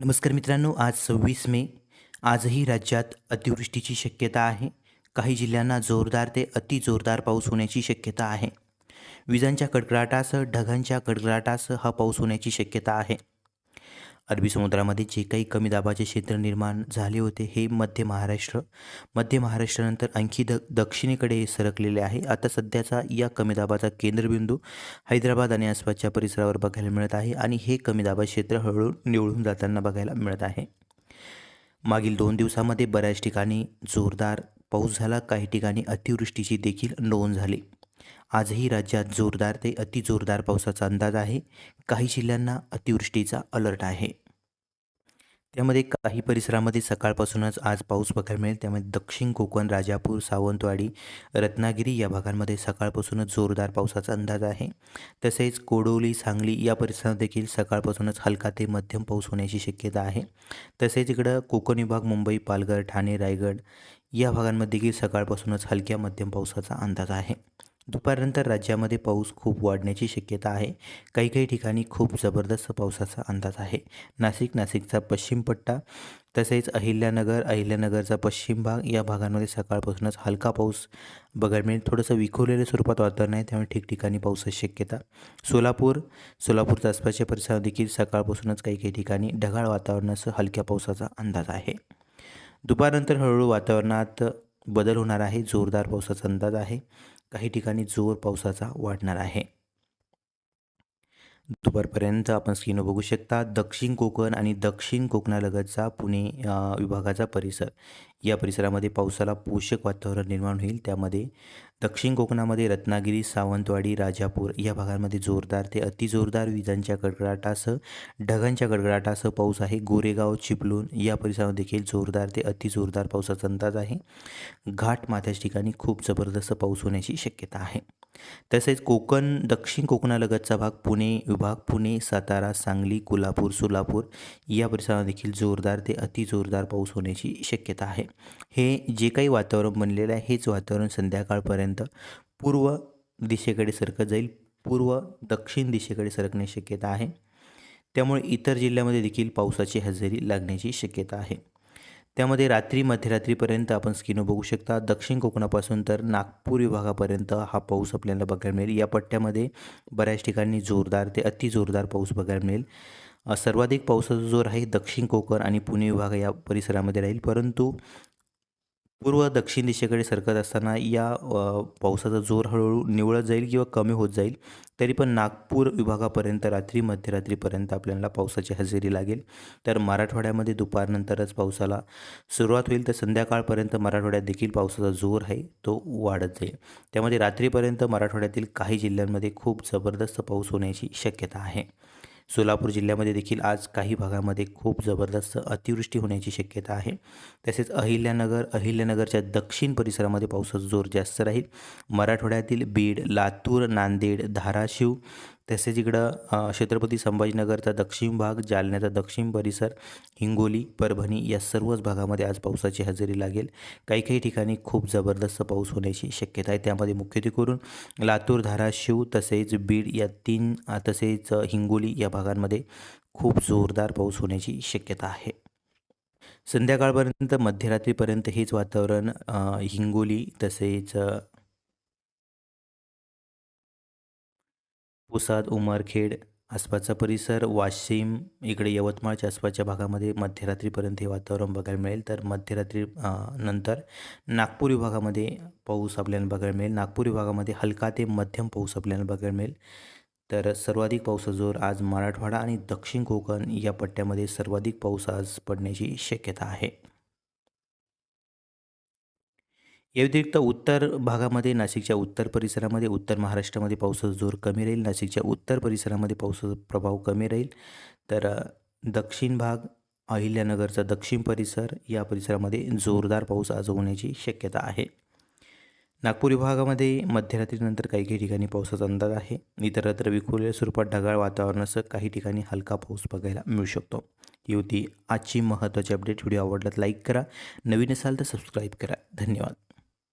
नमस्कार मित्रांनो आज सव्वीस मे. आजही राज्यात अतिवृष्टीची शक्यता आहे. काही जिल्ह्यांना जोरदार ते अति जोरदार पाऊस होण्याची शक्यता आहे. विजांच्या कडकडाटासह ढगांच्या कडकडाटासह हा पाऊस होण्याची शक्यता आहे. अरबी समुद्रामध्ये जे काही कमी दाबाचे क्षेत्र निर्माण झाले होते हे मध्य महाराष्ट्र. मध्य महाराष्ट्रानंतर आणखी द दक्षिणेकडे सरकलेले आहे. आता सध्याचा या कमी दाबाचा केंद्रबिंदू हैदराबाद आणि आसपासच्या परिसरावर बघायला मिळत आहे आणि हे कमी दाबा क्षेत्र हळूहळू निवळून जाताना बघायला मिळत आहे. मागील दोन दिवसामध्ये बऱ्याच ठिकाणी जोरदार पाऊस झाला. काही ठिकाणी अतिवृष्टीची देखील नोंद झाली. आजही राज्यात जोरदार ते अतिजोरदार पावसाचा अंदाज आहे. काही जिल्ह्यांना अतिवृष्टीचा अलर्ट आहे. त्यामध्ये काही परिसरामध्ये सकाळपासूनच आज पाऊस बघायला मिळेल. त्यामध्ये दक्षिण कोकण राजापूर सावंतवाडी रत्नागिरी या भागांमध्ये सकाळपासूनच जोरदार पावसाचा अंदाज आहे. तसेच कोडोली सांगली या परिसरात देखील सकाळपासूनच हलका ते मध्यम पाऊस होण्याची शक्यता आहे. तसेच इकडं कोकण विभाग मुंबई पालघर ठाणे रायगड या भागांमध्ये देखील सकाळपासूनच हलक्या मध्यम पावसाचा अंदाज आहे. दुपारनंतर राज्यामध्ये पाऊस खूप वाढण्याची शक्यता आहे. काही काही ठिकाणी खूप जबरदस्त पावसाचा अंदाज आहे. नाशिक नाशिकचा पश्चिम पट्टा तसेच अहिल्यानगर अहिल्यानगरचा पश्चिम भाग या भागांमध्ये सकाळपासूनच हलका पाऊस बघायला मिळेल. थोडंसं विखुरलेल्या स्वरूपात वातावरण आहे त्यामुळे ठिकठिकाणी पावसाची शक्यता. सोलापूर सोलापूरच्या आसपासच्या परिसरात देखील सकाळपासूनच काही काही ठिकाणी ढगाळ वातावरणासह हलक्या पावसाचा अंदाज आहे. दुपारनंतर हळूहळू वातावरणात बदल होणार आहे. जोरदार पावसाचा अंदाज आहे. काही ठिकाणी जोर पावसाचा वाढणार आहे. दुपारपर्यंत आपण स्क्रीनवर बघू शकता दक्षिण कोकण आणि दक्षिण कोकणालगतचा पुणे विभागाचा परिसर. या परिसरामध्ये पावसाला पोषक वातावरण निर्माण होईल. त्यामध्ये दक्षिण कोकणामध्ये रत्नागिरी सावंतवाडी राजापूर या भागांमध्ये जोरदार ते अतिजोरदार विजांच्या गडगडाटासह ढगांच्या गडगडाटासह पाऊस आहे. गोरेगाव चिपलून या परिसरामध्ये देखील जोरदार ते अतिजोरदार पावसाचा अंदाज आहे. घाट माथ्याच्या ठिकाणी खूप जबरदस्त पाऊस होण्याची शक्यता आहे. तसेच कोकण दक्षिण कोकणालगतचा भाग पुणे विभाग पुणे सातारा सांगली कोल्हापूर सोलापूर या परिसरात देखील जोरदार ते अतिजोरदार पाऊस होण्याची शक्यता आहे. हे जे काही वातावरण बनलेलं आहे हेच वातावरण संध्याकाळपर्यंत पूर्व दिशेकडे सरकत जाईल. पूर्व दक्षिण दिशेकडे सरकण्याची शक्यता आहे. त्यामुळे इतर जिल्ह्यामध्ये देखील पावसाची हजेरी लागण्याची शक्यता आहे. त्यामध्ये रात्री मध्यरात्रीपर्यंत आपण स्किनो बघू शकता. दक्षिण कोकणापासून तर नागपूर विभागापर्यंत हा पाऊस आपल्याला बघायला मिळेल. या पट्ट्यामध्ये बऱ्याच ठिकाणी जोरदार ते अतिजोरदार पाऊस बघायला मिळेल. सर्वाधिक पावसाचा जोर आहे दक्षिण कोकण आणि पुणे विभाग या परिसरामध्ये राहील. परंतु पूर्व दक्षिण दिशेकडे सरकत असताना या पावसाचा जोर हळूहळू निवळत जाईल किंवा कमी होत जाईल तरी पण नागपूर विभागापर्यंत रात्री मध्यरात्रीपर्यंत आपल्याला पावसाची हजेरी लागेल. तर मराठवाड्यामध्ये दुपारनंतरच पावसाला सुरुवात होईल तर संध्याकाळपर्यंत मराठवाड्यात देखील पावसाचा जोर आहे तो वाढत जाईल. त्यामध्ये रात्रीपर्यंत मराठवाड्यातील काही जिल्ह्यांमध्ये खूप जबरदस्त पाऊस होण्याची शक्यता आहे. सोलापूर जिल्ह्यामध्ये देखील आज काही भागामध्ये खूप जबरदस्त अतिवृष्टी होण्याची शक्यता आहे. तसेच अहिल्यानगर अहिल्यानगरच्या दक्षिण परिसरामध्ये पावसाचा जोर जास्त राहील. मराठवाड्यातील बीड लातूर नांदेड धाराशिव तसेच इकडं छत्रपती संभाजीनगरचा दक्षिण भाग जालन्याचा दक्षिण परिसर हिंगोली परभणी या सर्वच भागामध्ये आज पावसाची हजेरी लागेल. काही काही ठिकाणी खूप जबरदस्त पाऊस होण्याची शक्यता आहे. त्यामध्ये मुख्यत्वे करून लातूर धाराशिव तसेच बीड या तीन तसेच हिंगोली या भागांमध्ये खूप जोरदार पाऊस होण्याची शक्यता आहे. संध्याकाळपर्यंत मध्यरात्रीपर्यंत हेच वातावरण हिंगोली तसेच पुसाद उमरखेड आसपासचा परिसर वाशिम इकडे यवतमाळच्या आसपासच्या भागामध्ये मध्यरात्रीपर्यंत हे वातावरण बघायला मिळेल. तर मध्यरात्री नंतर नागपूर विभागामध्ये पाऊस आपल्याला बघायला मिळेल. नागपूर विभागामध्ये हलका ते मध्यम पाऊस आपल्याला बघायला मिळेल. तर सर्वाधिक पावसाचा जोर आज मराठवाडा आणि दक्षिण कोकण या पट्ट्यामध्ये सर्वाधिक पाऊस आज पडण्याची शक्यता आहे. या व्यतिरिक्त उत्तर भागामध्ये नाशिकच्या उत्तर परिसरामध्ये उत्तर महाराष्ट्रामध्ये पावसाचा जोर कमी राहील. नाशिकच्या उत्तर परिसरामध्ये पावसाचा प्रभाव कमी राहील. तर दक्षिण भाग अहिल्यानगरचा दक्षिण परिसर या परिसरामध्ये जोरदार पाऊस आज होण्याची शक्यता आहे. नागपूर विभागामध्ये मध्यरात्रीनंतर काही काही ठिकाणी पावसाचा अंदाज आहे. इतरत्र विखुरलेल्या स्वरूपात ढगाळ वातावरणासह काही ठिकाणी हलका पाऊस बघायला मिळू शकतो. ही होती आजची महत्त्वाची अपडेट. व्हिडिओ आवडल्यात लाईक करा. नवीन असाल तर सबस्क्राईब करा. धन्यवाद.